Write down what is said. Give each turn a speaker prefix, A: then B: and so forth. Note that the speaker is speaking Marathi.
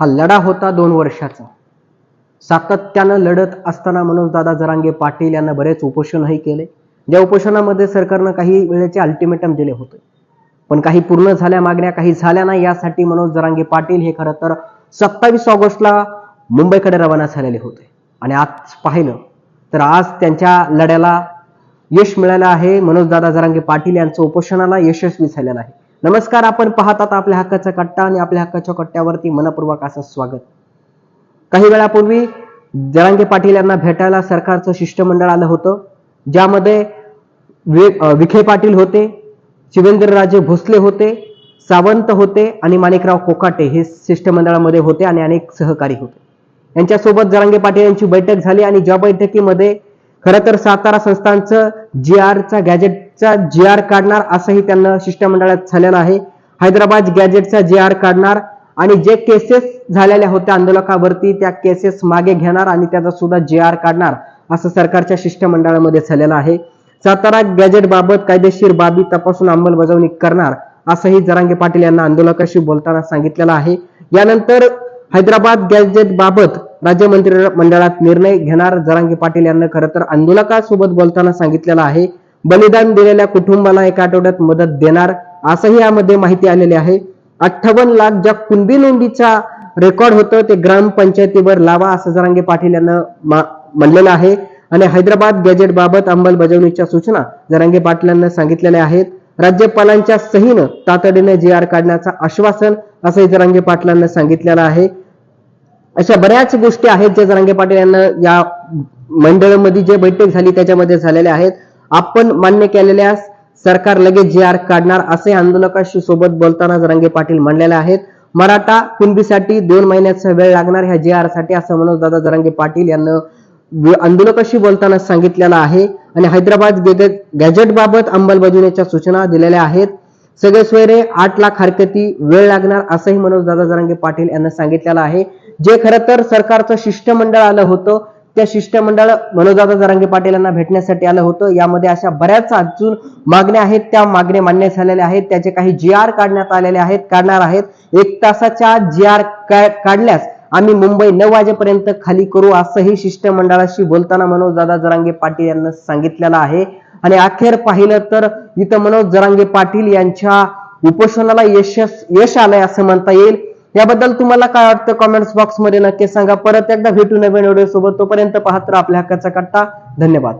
A: हा लढा होता दोन वर्षाचा. सातत्यानं लढत असताना मनोजदादा जरांगे पाटील यांना बरेच उपोषणही केले. ज्या उपोषणामध्ये सरकारनं काही वेळेचे अल्टिमेटम दिले होते. पण काही पूर्ण झाल्या मागण्या काही झाल्या नाही यासाठी मनोज जरांगे पाटील हे खरं तर सत्तावीस ऑगस्टला मुंबईकडे रवाना झालेले होते. आणि आज पाहिलं तर आज त्यांच्या लढ्याला यश मिळालं आहे. मनोजदादा जरांगे पाटील यांचं उपोषणाला यशस्वी झालेलं आहे. नमस्कार आपण पाहतात आपल्या हक्काचा कट्टा आणि आपल्या हक्काच्या कट्ट्यावरती मनपूर्वक असं स्वागत. काही वेळापूर्वी जरांगे पाटील यांना भेटायला सरकारचं शिष्टमंडळ आलं होतं ज्यामध्ये विखे पाटील होते शिवेंद्रराजे भोसले होते सावंत होते आणि माणिकराव कोकाटे हे शिष्टमंडळामध्ये होते आणि अनेक सहकारी होते. यांच्यासोबत जरांगे पाटील यांची बैठक झाली आणि ज्या बैठकीमध्ये खरं तर सातारा संस्थांचं जी आरचा चा जी आर काढणार असंही त्यांना शिष्टमंडळात झालेलं आहे. हैदराबाद गॅजेटचा जी आर काढणार आणि जे केसेस झालेल्या होत्या आंदोलकावरती त्या केसेस मागे घेणार आणि त्याचा सुद्धा जी आर काढणार असं सरकारच्या शिष्टमंडळामध्ये झालेलं आहे. सातारा गॅजेट बाबत कायदेशीर बाबी तपासून अंमलबजावणी करणार असंही जरांगे पाटील यांना आंदोलकाशी बोलताना सांगितलेलं आहे. यानंतर हैदराबाद गॅजेट बाबत राज्य मंत्रिमंडळात निर्णय घेणार जरांगे पाटील यांना खरं तर आंदोलकासोबत बोलताना सांगितलेलं आहे. बलिदान दिलेल्या कुटुंबाला एका आठवड्यात मदत देणार असंही यामध्ये माहिती आलेली आहे. अठ्ठावन्न लाख ज्या कुणबी नोंदीचा रेकॉर्ड होतं ते ग्रामपंचायतीवर लावा असं जरांगे पाटील यांना म्हणलेलं आहे. आणि हैदराबाद गॅजेट बाबत अंमलबजावणीच्या सूचना जरांगे पाटलांना सांगितलेल्या आहेत. राज्यपालांच्या सहीनं तातडीने जी आर काढण्याचं आश्वासन असंही जरांगे पाटलांना सांगितलेलं आहे. अशा बऱ्याच गोष्टी आहेत ज्या जरांगे पाटील यांना या मंडळामध्ये जे बैठक झाली त्याच्यामध्ये झालेल्या आहेत. आपण मान्य केलेल्या सरकार लगेच जे आर काढणार असे आंदोलकाशी सोबत बोलताना जरांगे पाटील म्हणलेले आहेत. मराठा कुणबीसाठी दोन महिन्याचा वेळ लागणार ह्या जे आरसाठी असं मनोजदादा जरांगे पाटील यांना आंदोलकाशी बोलताना सांगितलेलं आहे. आणि हैदराबाद गॅजेट गॅजेट बाबत अंमलबजावणीच्या सूचना दिलेल्या आहेत. सगळे सोयरे आठ लाख हरकती वेळ लागणार असंही मनोज दादा जरांगे पाटील यांना सांगितलेलं आहे. जे खरं तर सरकारचं शिष्टमंडळ आलं होतं त्या शिष्टमंडळ मनोजदादा जरांगे पाटील यांना भेटण्यासाठी आलं होतं. यामध्ये अशा बऱ्याच अजून मागण्या आहेत. त्या मागण्या मान्य झालेल्या आहेत. त्याचे काही जी आर काढण्यात आलेले आहेत काढणार आहेत. एक तासाच्या जी आर काढल्यास आम्ही मुंबई नऊ वाजेपर्यंत खाली करू असंही शिष्टमंडळाशी बोलताना मनोजदादा जरांगे पाटील यांना सांगितलेलं आहे. आणि अखेर पाहिलं तर इथं मनोज जरांगे पाटील यांच्या उपोषणाला यश यश आलंय असं म्हणता येईल. याबद्दल तुम्हाला काय वाटतं कॉमेंट्स बॉक्समध्ये नक्की सांगा. परत एकदा भेटू नवीन व्हिडिओ सोबत. तोपर्यंत पाहत आपल्या हक्काचा कट्टा. धन्यवाद.